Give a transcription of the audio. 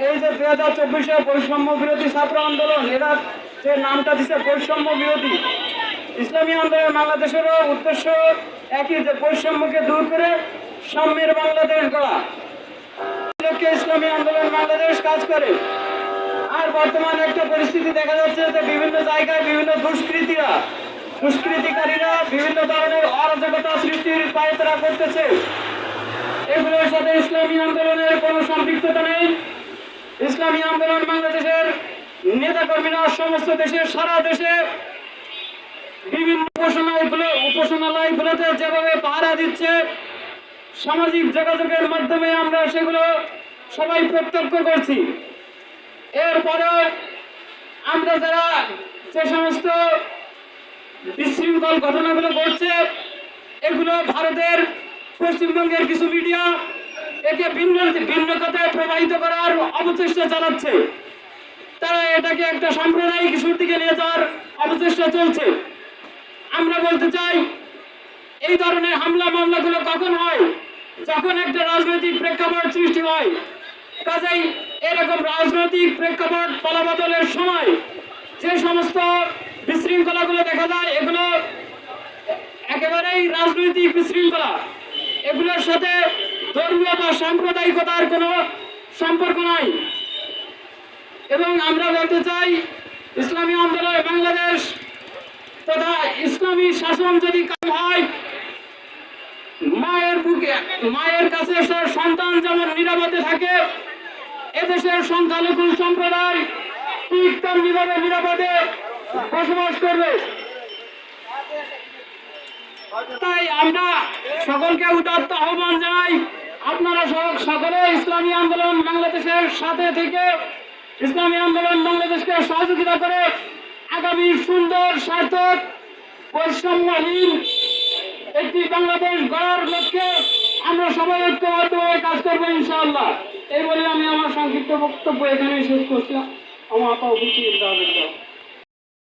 এই যে দুই হাজার চব্বিশে বৈষম্য বিরোধী ছাত্র আন্দোলন, এরা যে নামটা দিচ্ছে বৈষম্য বিরোধী, ইসলামী আন্দোলন বাংলাদেশেরও উদ্দেশ্য একই যে বৈষম্যকে দূর করে সাম্যের বাংলাদেশ গড়া। লক্ষ্যে ইসলামী আন্দোলন বাংলাদেশ কাজ করে। আর বর্তমানে একটা পরিস্থিতি দেখা যাচ্ছে যে বিভিন্ন জায়গায় বিভিন্ন দুষ্কৃতীরা, দুষ্কৃতিকারীরা বিভিন্ন ধরনের অরাজকতা সৃষ্টির পায়তারা করতেছে। এগুলোর সাথে ইসলামী আন্দোলনের কোনো সম্পৃক্ততা নেই। ইসলামী আন্দোলন বাংলাদেশের নেতাকর্মীরা সমস্ত দেশে সারা দেশে বিভিন্ন উপাসনালয়গুলো উপাসনালয়গুলোতে যেভাবে পাহারা দিচ্ছে, সামাজিক যোগাযোগের মাধ্যমে আমরা সেগুলো সবাই প্রত্যক্ষ করছি। এরপরে আমরা যারা যে সমস্ত বিশৃঙ্খল ঘটনাগুলো ঘটছে, এগুলো ভারতের পশ্চিমবঙ্গের কিছু মিডিয়া একে ভিন্ন ভিন্ন কথায় প্রবাহিত করার অপচেষ্টা চালাচ্ছে। তারা এটাকে একটা সাম্প্রদায়িক ইস্যুর দিকে নিয়ে যাওয়ার অপচেষ্টা চলছে। আমরা বলতে চাই, এই ধরনের হামলা মামলাগুলো কখন হয়? যখন একটা রাজনৈতিক প্রেক্ষাপট সৃষ্টি হয়। কাজেই এরকম রাজনৈতিক প্রেক্ষাপট পালাবদলের সময় যে সমস্ত বিশৃঙ্খলাগুলো দেখা যায়, এগুলো একেবারেই রাজনৈতিক বিশৃঙ্খলা। এগুলোর সাথে সাম্প্রদায়িকতার কোনো সম্পর্ক নাই। এবং আমরা বলতে চাই, ইসলামী আন্দোলন বাংলাদেশ তথা ইসলামী শাসন যদি হয়, মায়ের বুকে, মায়ের কাছে সন্তান যেমন নিরাপদে থাকে, এদেশের সংখ্যালঘু সম্প্রদায় ঠিক তেমনিভাবে নিরাপদে বসবাস করবে। তাই আমরা সকলকে উদাত্ত আহ্বান জানাই আপনারা সব- সকলে ইসলামী আন্দোলন বাংলাদেশের সাথে থেকে ইসলামী আন্দোলন বাংলাদেশকে সহযোগিতা করে আগামী সুন্দর, সার্থক, বৈষম্যহীন একটি বাংলাদেশ গড়ার লক্ষ্যে আমরা সবাই ঐক্যবদ্ধভাবে কাজ করব ইনশাআল্লাহ এই বলে আমি আমার সংক্ষিপ্ত বক্তব্য এখানে শেষ করছি আমার ইল্লাহ বিল্লাহ।